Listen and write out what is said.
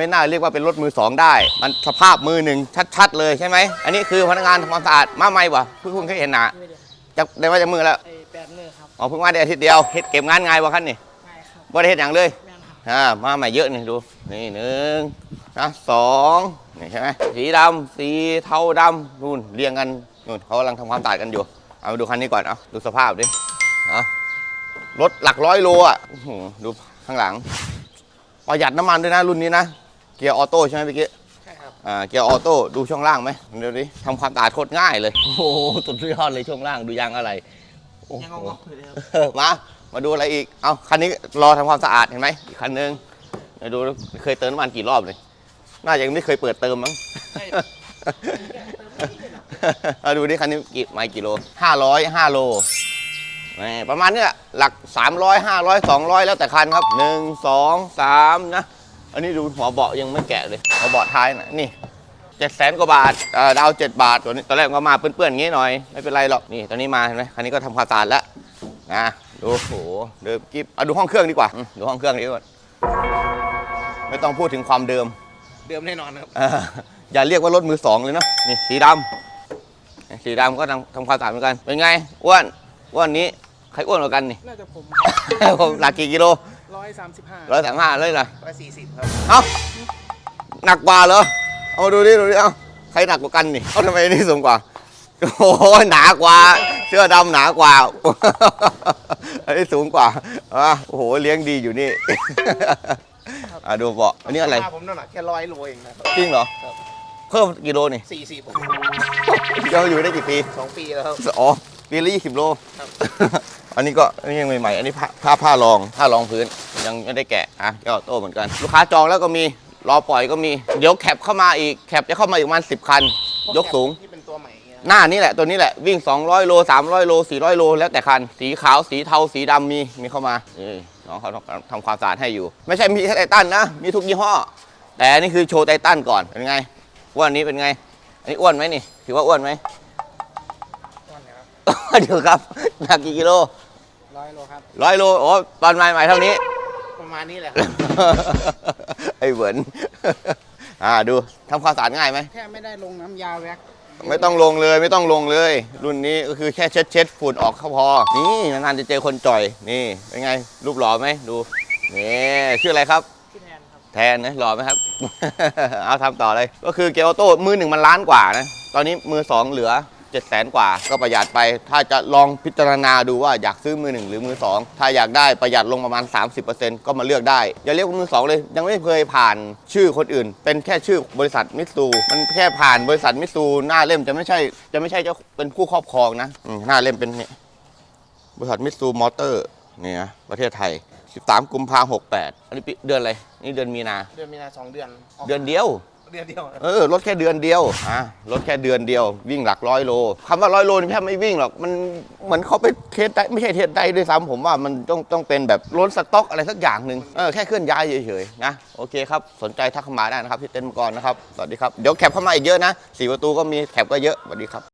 ไม่น่าเรียกว่าเป็นรถมือสองได้ มันสภาพมือหนึ่งชัด ๆ เลยใช่ไหม อันนี้คือพนักงานทำความสะอาดมาใหม่วะเพิ่งเพิ่งเคยเห็นหนาไม่ได้จะได้ว่าจะมือแล้วไอ้แปดมือครับอ๋อเพิ่งมาได้อาทิตย์เดียวเฮ็ดเก็บงานง่ายวะคันนี่ไม่ครับบ่ได้เฮ็ดอย่างเลยแม่นครับอ่ามาใหม่เยอะนี่ดูนี่หนึ่งนะสองนี่ใช่ไหมสีดำสีเทาดำนู่นเรียงกันนู่นเขากำลังทำความสะอาดกันอยู่เอามาดูคันนี้ก่อนเอาดูสภาพดิเอารถหลักร้อยโลอะอื้อหือดูข้างหลังประหยัดน้ำมันด้วยนะรุ่นนี้นะ เกียร์ออโต้ใช่ไหมเมื่อกี้ใช่ครับอ่าเกียร์ออโต้ดูช่วงล่างไหมเดี๋ยวดิทำความสะอาดโคตรง่ายเลย โอ้โหสุดยอดเลยช่วงล่างดูยางอะไรโอ้ยังโหงงๆอยู่เลยครับเออมา มาดูอะไรอีก เอาคันนี้รอทำความสะอาดเห็นไหมอีกคันนึงเดี๋ยวดูเคยเติมน้ำมันกี่รอบเลยน่าจะยังไม่เคยเปิดเติมมั้ง ใช่เอาดูดิคันนี้กี่ไมล์กิโลห้าร้อยห้าโลแหมประมาณเนี้ยหลัก300 500 200แล้วแต่คันครับ1 2 3นะ อันนี้ดูหัวเบาะยังไม่แกะเลยหัวเบาะท้ายนะนี่เจ็ดแสนกว่าบาทเอ่อดาวเจ็ดบาทตัวนี้ตอนแรกก็มาเปื้อนๆอย่างงี้หน่อย ไม่เป็นไรหรอก นี่ตอนนี้มาเห็นไหมคันนี้ก็ทำความสะอาดแล้วนะดูโอ้โหเดิมกิ๊บเอาดูห้องเครื่องดีกว่าอืมดูห้องเครื่องดีกว่าไม่ต้องพูดถึงความเดิม เดิมแน่นอนครับ เอ่ออย่าเรียกว่ารถมือสองเลยเนาะนี่สีดำสีดำก็ทำทำความสะอาดเหมือนกัน เป็นไงอ้วนอ้วนนี้ใครอ้วนกว่ากันนี่ น่าจะผม ผมหนักกี่กิโล ร้อยสามสิบห้าร้อยสามห้าเลยล่ะร้อยสี่สิบครับเอ้าหนักกว่าเหรอเอามาดูดิดูดิเอ้าใครหนักกว่ากันนี่เอ้าทำไมนี่สูงกว่าโอ้โหหนากว่า เสื้อดำหนากว่า อันนี้สูงกว่าอะโอ้โหเลี้ยงดีอยู่นี่ อะดูเบาะอันนี้อะไร ผมน้ำหนักแค่ร้อยโลเองนะครับ จริงเหรอ ครับ เพิ่มกี่โลนี่สี่สิบเราอยู่ได้กี่ปี สองปีแล้วครับ อ๋อปีละยี่สิบโล ครับ อันนี้ก็อันนี้ยังใหม่ๆ อันนี้ผ้าผ้าผ้ารองผ้ารองพื้น ยังไม่ได้แกะอะก็ออโต้เหมือนกันลูกค้าจองแล้วก็มีรอปล่อยก็มี เดี๋ยวแคปเข้ามาอีกแคปจะเข้ามาอีกประมาณสิบคัน ยกสูง ที่เป็นตัวใหม่เงี้ยหน้านี่แหละตัวนี้แหละวิ่ง 200 โล 300 โล 400 โล แล้วแต่คัน สีขาวสีเทาสีดำมีมีเข้ามานี่น้องเขาทำความสะอาดให้อยู่ ไม่ใช่มีแค่ไททันนะ มีทุกยี่ห้อ แต่อันนี่คือโชว์ไททันก่อนเป็นไงอ้วนนี้เป็นไง อันนี้อ้วนไหมนี่ถือว่าอ้วนไหมก้อนเนะครับ เดี๋ยวครับหนักกี่กิโลร้อยโลครับ ร้อยโลโอ้ตอนใหม่ๆเท่านี้ประ มาณนี้แหละครับไอ้เหวิน อ่าดูทำความสะอาดง่ายไหม แค่ไม่ได้ลงน้ำยาแว็กไม่ต้องลงเลยไม่ต้องลงเลย รุ่นนี้ก็คือแค่เช็ดเช็ดฝุ่นออกก็พอ นี่นานๆจะเจอคนจ่อย นี่เป็นไง รูปหล่อไหมดูนี่ชื่ออะไรครับ ที่แทนครับ แทนนะหล่อไหมครับ เอาทำต่อเลย ก็คือเกียร์ออโต้มือหนึ่งมันล้านกว่านะ ตอนนี้มือสองเหลือ 7 0 0 0 0กว่า ก็ประหยัดไป ถ้าจะลองพิจารณาดูว่าอยากซื้อมือหนึ่งหรือมือสองถ้าอยากได้ประหยัดลงประมาณ 30%ก็มาเลือกได้ อย่าเรียกว่ามือสองเลย ยังไม่เคยผ่านชื่อคนอื่น เป็นแค่ชื่อบริษัทมิตซูมันแค่ผ่านบริษัทมิตซูหน้าเล่มจะไม่ใช่จะไม่ใช่เจ้าเป็นผู้ครอบครองนะอืมหน้าเล่มเป็นนี่บริษัทมิตซูมอเตอร์นี่นะประเทศไทย 13 กุมภาพันธ์68อันนี้ปีเดือนอะไรนี่เดือนมีนา เดือนมีนาสองเดือนกเดือนเดียว เดือนเดียว เออรถแค่เดือนเดียวอะรถแค่เดือนเดียววิ่งหลักร้อยโลคำว่าร้อยโลนี่แทบไม่วิ่งหรอกมันเหมือนเขาไปเทสได้ไม่ใช่เทสได้ด้วยซ้ำผมว่ามันต้องต้องเป็นแบบล้นสต็อกอะไรสักอย่างหนึ่งเออแค่เคลื่อนย้ายเฉยๆนะโอเคครับสนใจทักเข้ามาได้นะครับที่เต็นท์มังกรนะครับสวัสดีครับเดี๋ยวแคปเข้ามาอีกเยอะนะสี่ประตูก็มีแคปก็เยอะสวัสดีครับ